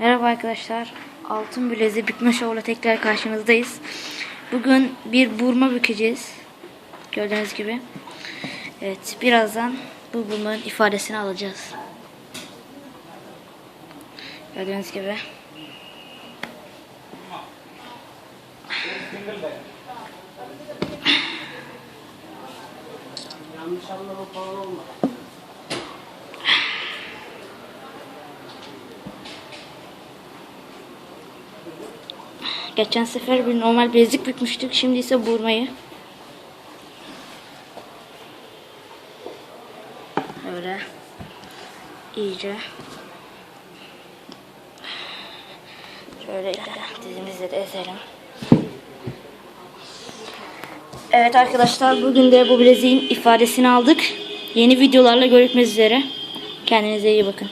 Merhaba arkadaşlar. Altın bileziği bükme şovla tekrar karşınızdayız. Bugün bir burma bükeceğiz. Gördüğünüz gibi. Evet, birazdan bu burmanın ifadesini alacağız. Gördüğünüz gibi. Yanlış anlama falan olma. Geçen sefer bir normal bilezik bükmüştük. Şimdi ise burmayı. Böyle iyice şöyle dizimizle de ezelim. Evet arkadaşlar bugün de bu bileziğin ifadesini aldık. Yeni videolarla görüşmek üzere. Kendinize iyi bakın.